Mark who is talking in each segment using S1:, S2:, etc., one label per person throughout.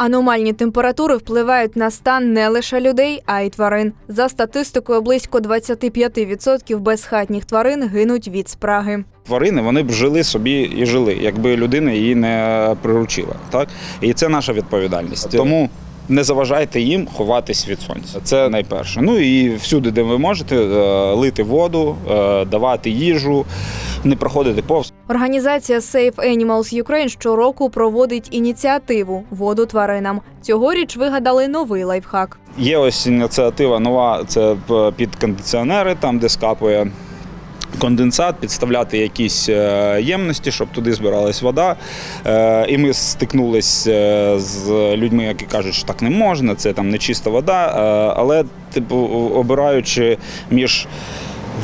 S1: Аномальні температури впливають на стан не лише людей, а й тварин. За статистикою, близько 25% безхатніх тварин гинуть від спраги.
S2: Тварини вони б жили собі і жили, якби людина її не приручила. Так? І це наша відповідальність. Тому не заважайте їм ховатись від сонця. Це найперше. Ну і всюди, де ви можете, е, лити воду, е, давати їжу, не проходити повз.
S1: Організація Save Animals Ukraine щороку проводить ініціативу воду тваринам. Цьогоріч вигадали новий лайфхак.
S2: Є ось ініціатива нова, це під кондиціонери, там де скапує. Конденсат, підставляти якісь е, ємності, щоб туди збиралась вода. Е, І ми стикнулися з людьми, які кажуть, що так не можна, це там нечиста вода. Е, Але, типу, обираючи між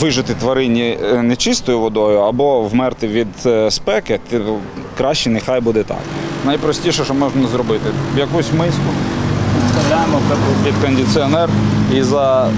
S2: вижити тварині е, нечистою водою або вмерти від е, спеки, типу, краще нехай буде так. Найпростіше, що можна зробити, якусь миску вставляємо під кондиціонер і за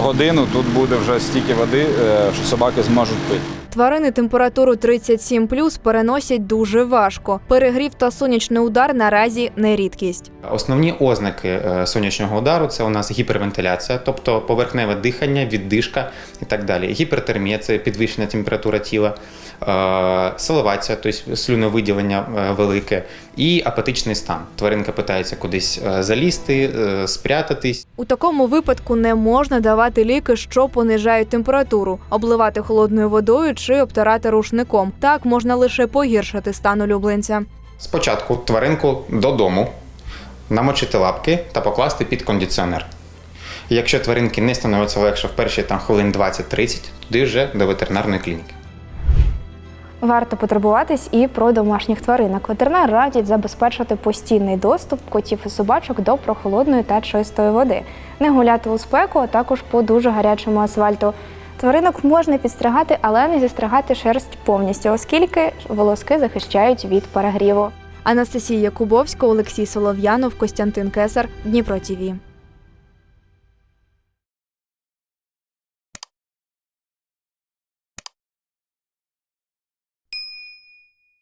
S2: годину тут буде вже стільки води, е, що собаки зможуть пити.
S1: Тварини температуру 37 переносять дуже важко. Перегрів та сонячний удар наразі не рідкість.
S3: Основні ознаки е, сонячного удару це у нас гіпервентиляція, тобто поверхневе дихання, віддишка і так далі. Гіпертермія це підвищена температура тіла, е, саливація, тобто слюновиділення е, велике, і апатичний стан. Тваринка питається кудись залізти, спрятатись.
S1: У такому випадку не можна давати ліки, що понижають температуру, обливати холодною водою чи обтирати рушником. Так можна лише погіршити стан улюбленця.
S3: Спочатку тваринку додому, намочити лапки та покласти під кондиціонер. Якщо тваринки не становиться легше в перші там, хвилин 20-30, туди вже до ветеринарної клініки.
S4: Варто потурбуватись і про домашніх тваринок. Ветеринар радять забезпечити постійний доступ котів і собачок до прохолодної та чистої води, не гуляти у спеку, а також по дуже гарячому асфальту. Тваринок можна підстригати, але не зістригати шерсть повністю, оскільки волоски захищають від перегріву.
S1: Анастасія Кубовська, Олексій Солов'янов, Костянтин Кесар, Дніпро ТІВІ.